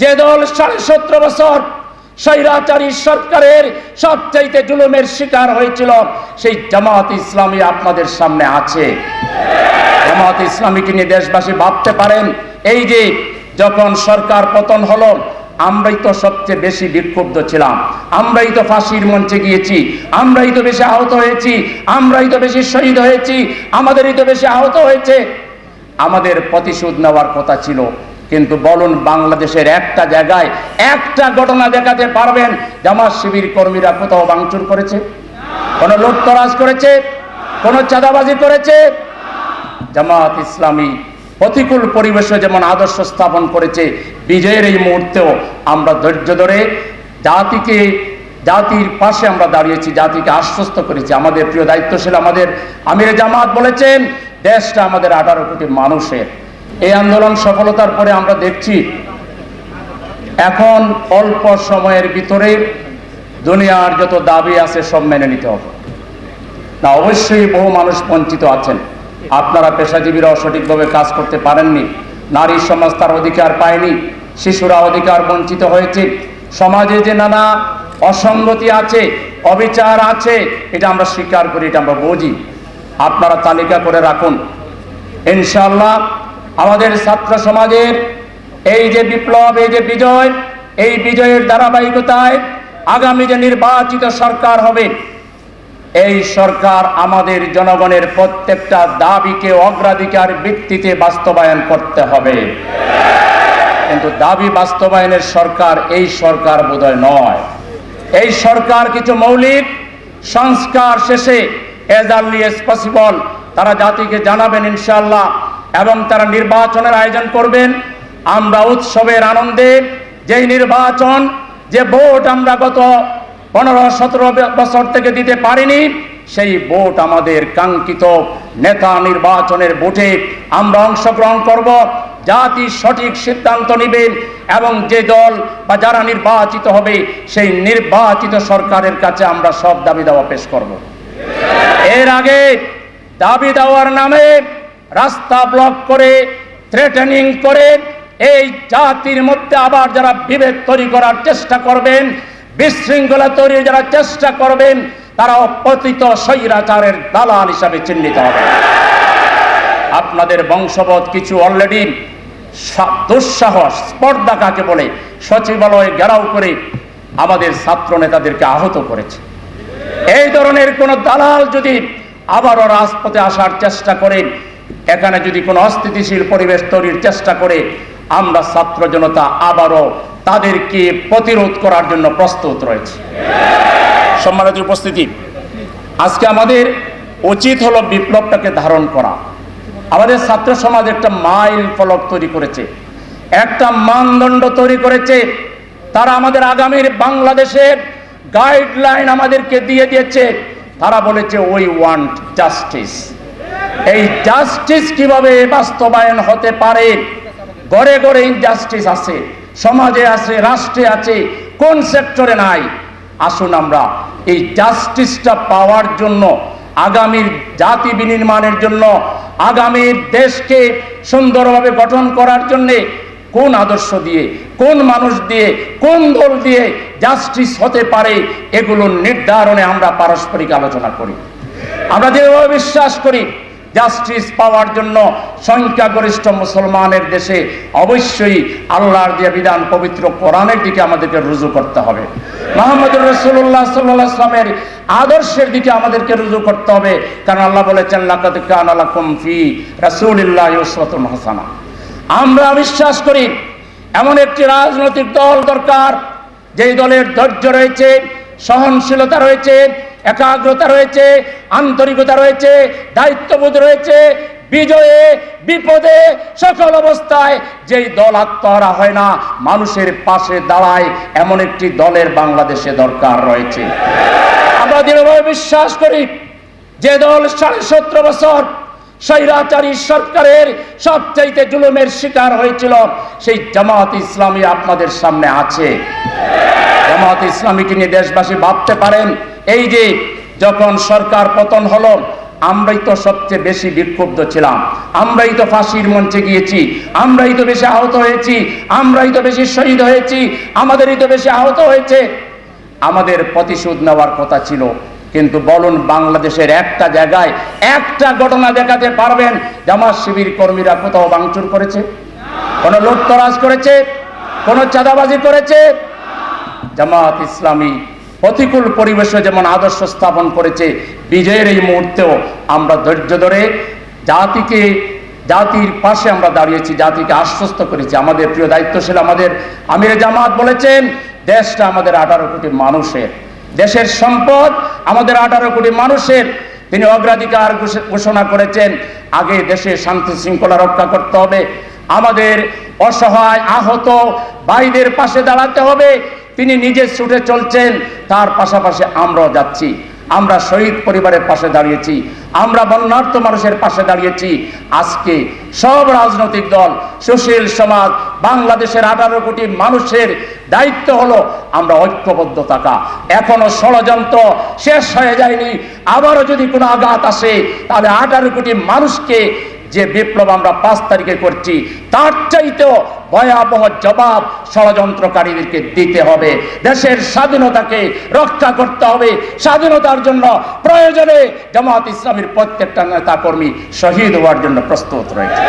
যে দল সাড়ে সতেরো বছর স্বৈরাচারী সরকারের সবচাইতে জুলুমের শিকার হয়েছিল, সেই জামাত ইসলামী আপনাদের সামনে আছে। জামাত ইসলামীকে নিয়ে দেশবাসী ভাবতে পারেন, এই যে যখন সরকার পতন হলো, আমরাই তো সবচেয়ে বেশি বিক্ষুব্ধ ছিলাম, আমরাই তো ফাঁসির মঞ্চে গিয়েছি, আমরাই তো বেশি আহত হয়েছি, আমরাই তো বেশি শহীদ হয়েছি, আমাদেরই তো বেশি আহত হয়েছে। আমাদের প্রতিশোধ নেওয়ার কথা ছিল কিন্তু বলুন, বাংলাদেশের একটা জায়গায় একটা ঘটনা দেখাতে পারবেন, জামাত শিবির কর্মীরা কোথাও ভাঙচুর করেছে? কোন লুটতরাজ করেছে? কোন চাঁদাবাজি করেছে? জামাত ইসলামী প্রতিকূল পরিবেশে যেমন আদর্শ স্থাপন করেছে, বিজয়ের এই মুহূর্তেও আমরা ধৈর্য ধরে জাতিকে, জাতির পাশে আমরা দাঁড়িয়েছি, জাতিকে আশ্বস্ত করেছি। আমাদের প্রিয় দায়িত্বশীল আমাদের আমির জামাত বলেছেন, দেশটা আমাদের আঠারো কোটি মানুষের এই আন্দোলন সফলতার পরে আমরা দেখছি, এখন অল্প সময়ের ভিতরে দুনিয়ার যত দাবি আছে সব মেনে নিতে হবে। না, অবশ্যই বহু মানুষ বঞ্চিত আছেন। আপনারা পেশাজীবীরাও সঠিকভাবে কাজ করতে পারেননি। নারী সমাজ তার অধিকার পায়নি। শিশুরা অধিকার বঞ্চিত হয়েছে। সমাজে যে নানা অসঙ্গতি আছে, অবিচার আছে, এটা আমরা স্বীকার করি, এটা আমরা বুঝি। আপনারা তালিকা করে রাখুন। ইনশাআল্লাহ আমাদের ছাত্র সমাজের এই যে বিপ্লব, এই যে বিজয়, এই বিজয়ের ধারাবাহিকতায় আগামী যে নির্বাচিত সরকার হবে, এই সরকার আমাদের জনগণের প্রত্যেকটা দাবিকে অগ্রাধিকার ভিত্তিতে বাস্তবায়ন করতে হবে। কিন্তু দাবি বাস্তবায়নের সরকার এই সরকার বোধহয় নয়। এই সরকার কিছু মৌলিক সংস্কার শেষে এজ আর্লি এস পসিবল তারা জাতিকে জানাবেন ইনশাল্লাহ এবং তারা নির্বাচনের আয়োজন করবেন। আমরা উৎসবের আনন্দে যেই নির্বাচন, যে ভোট আমরা গত পনেরো, সতেরো বছর থেকে দিতে পারিনি, সেই ভোট আমাদের কাঙ্ক্ষিত নেতা নির্বাচনের ভোটে আমরা অংশগ্রহণ করব। জাতি সঠিক সিদ্ধান্ত নেবেন এবং যে দল বা যারা নির্বাচিত হবে, সেই নির্বাচিত সরকারের কাছে আমরা সব দাবি দাওয়া পেশ করব। এর আগে দাবি দেওয়ার নামে রাস্তা ব্লক করে থ্রেটেনিং করে, এই জাতির মধ্যে আবার যারা বিভেদ তৈরি করার চেষ্টা করবেন, বিশৃঙ্খলা তৈরির যারা চেষ্টা করবেন, তারা অপতিত স্বৈরাচারের দালাল হিসাবে চিহ্নিত হবে। আপনাদের বংশবধ কিছু অলরেডি দুঃসাহস, স্পর্ধা কাকে বলে? সচিবালয়ে ঘেরাও করে আমাদের ছাত্র নেতাদেরকে আহত করেছে। এই ধরনের কোন দালাল যদি আবারও রাজপথে আসার চেষ্টা করে এখানে যদি কোনো অস্থিতিশীল পরিবেশ তৈরির চেষ্টা করে, আমরা ছাত্র জনতা আবারও তাদেরকে প্রতিরোধ করার জন্য প্রস্তুত রয়েছে। সম্মানিত উপস্থিতি, আজকে আমাদের উচিত হলো বিপ্লবটাকে ধারণ করা। আমাদের ছাত্র সমাজ একটা মাইল ফলক তৈরি করেছে, একটা মানদণ্ড তৈরি করেছে। তারা আমাদের আগামীর বাংলাদেশের গাইডলাইন আমাদেরকে দিয়ে দিয়েছে। তারা বলেছে উই ওয়ান্ট জাস্টিস এই জাস্টিস কীভাবে বাস্তবায়ন হতে পারে? গড়ে গড়ে ইনজাস্টিস আছে, সমাজে আছে, রাষ্ট্রে আছে, কোন সেক্টরে নাই? আসুন আমরা এই জাস্টিসটা পাওয়ার জন্য, আগামীর জাতি বিনির্মাণের জন্য, আগামীর দেশকে সুন্দরভাবে গঠন করার জন্যে কোন আদর্শ দিয়ে, কোন মানুষ দিয়ে, কোন দল দিয়ে জাস্টিস হতে পারে এগুলো নির্ধারণে আমরা পারস্পরিক আলোচনা করি। আমরা যেভাবে বিশ্বাস করি জাস্টিস পাওয়ার জন্য সংখ্যাগরিষ্ঠ মুসলমানের দেশে অবশ্যই আল্লাহর দিয়ে বিধান পবিত্র কোরআনের দিকে আমাদেরকে রুজু করতে হবে। মোহাম্মদ রসুল্লাহ সাল্লাহ ইসলামের আদর্শের দিকে আমাদেরকে রুজু করতে হবে, কারণ আল্লাহ বলেছেন, লাকাদ কানা লাকুম ফি হাসানা। আমরা বিশ্বাস করি, এমন একটি রাজনৈতিক দল দরকার, যেই দলের ধৈর্য রয়েছে, সহনশীলতা রয়েছে একাগ্রতা রয়েছে, আন্তরিকতা রয়েছে, দায়িত্ববোধ রয়েছে, বিজয়ে, বিপদে, সকল অবস্থায় যেই দল আত্মহারা হয় না, মানুষের পাশে দাঁড়ায়, এমন একটি দলের বাংলাদেশে দরকার রয়েছে। আমরা দৃঢ়ভাবে বিশ্বাস করি, যে দল সাড়ে সতেরো বছর স্বৈরাচারী সরকারের সবচাইতে জুলুমের শিকার হয়েছিল, সেই জামাত ইসলামী আপনাদের সামনে আছে। জামাত ইসলামীকে নিয়ে দেশবাসী ভাবতে পারেন এই যে যখন সরকার পতন হলো, আমরাই তো সবচেয়ে বেশি বিক্ষুব্ধ ছিলাম। আমরাই তো ফাঁসির মঞ্চে গিয়েছি। আমরাই তো বেশি আহত হয়েছি। আমরাই তো বেশি শহীদ হয়েছি। আমাদেরই তো বেশি আহত হয়েছে। আমাদের প্রতিশোধ নেওয়ার কথা ছিল। কিন্তু বলুন, বাংলাদেশের একটা জায়গায় একটা ঘটনা দেখাতে পারবেন, জামাত শিবির কর্মীরা কোথাও ভাঙচুর করেছে? কোন লুটতরাজ করেছে? কোন চাঁদাবাজি করেছে? জামাত ইসলামী প্রতিকূল পরিবেশে যেমন আদর্শ স্থাপন করেছে, বিজয়ের এই মুহূর্তেও আমরা ধৈর্য ধরে জাতিকে, জাতির পাশে আমরা দাঁড়িয়েছি, জাতিকে আশ্বস্ত করেছি। আমাদের প্রিয় দায়িত্বশীল আমাদের আমির জামাত বলেছেন, দেশটা আমাদের আঠারো কোটি মানুষের। দেশের সম্পদ আমাদের আঠারো কোটি মানুষের। তিনি অগ্রাধিকার ঘোষণা করেছেন, আগে দেশে শান্তি শৃঙ্খলা রক্ষা করতে হবে। আমাদের অসহায়, আহত ভাইদের পাশে দাঁড়াতে হবে। তিনি নিজে ছুটে চলছেন, তার পাশাপাশি আমরাও যাচ্ছি। আমরা শহীদ পরিবারের পাশে দাঁড়িয়েছি, আমরা বন্যার্থ মানুষের পাশে দাঁড়িয়েছি। আজকে সব রাজনৈতিক দল, সুশীল সমাজ, বাংলাদেশের আঠারো কোটি মানুষের দায়িত্ব হলো আমরা ঐক্যবদ্ধ থাকা। এখনও ষড়যন্ত্র শেষ হয়ে যায়নি। আবারও যদি কোনো আঘাত আসে, তাহলে আঠারো কোটি মানুষকে যে বিপ্লব আমরা পাঁচ তারিখে করছি, তার চাইতেও ভয়াবহ জবাব ষড়যন্ত্রকারীদেরকে দিতে হবে। দেশের স্বাধীনতাকে রক্ষা করতে হবে। স্বাধীনতার জন্য প্রয়োজনে জামাত ইসলামের প্রত্যেকটা নেতা কর্মী শহীদ হওয়ার জন্য প্রস্তুত রয়েছে।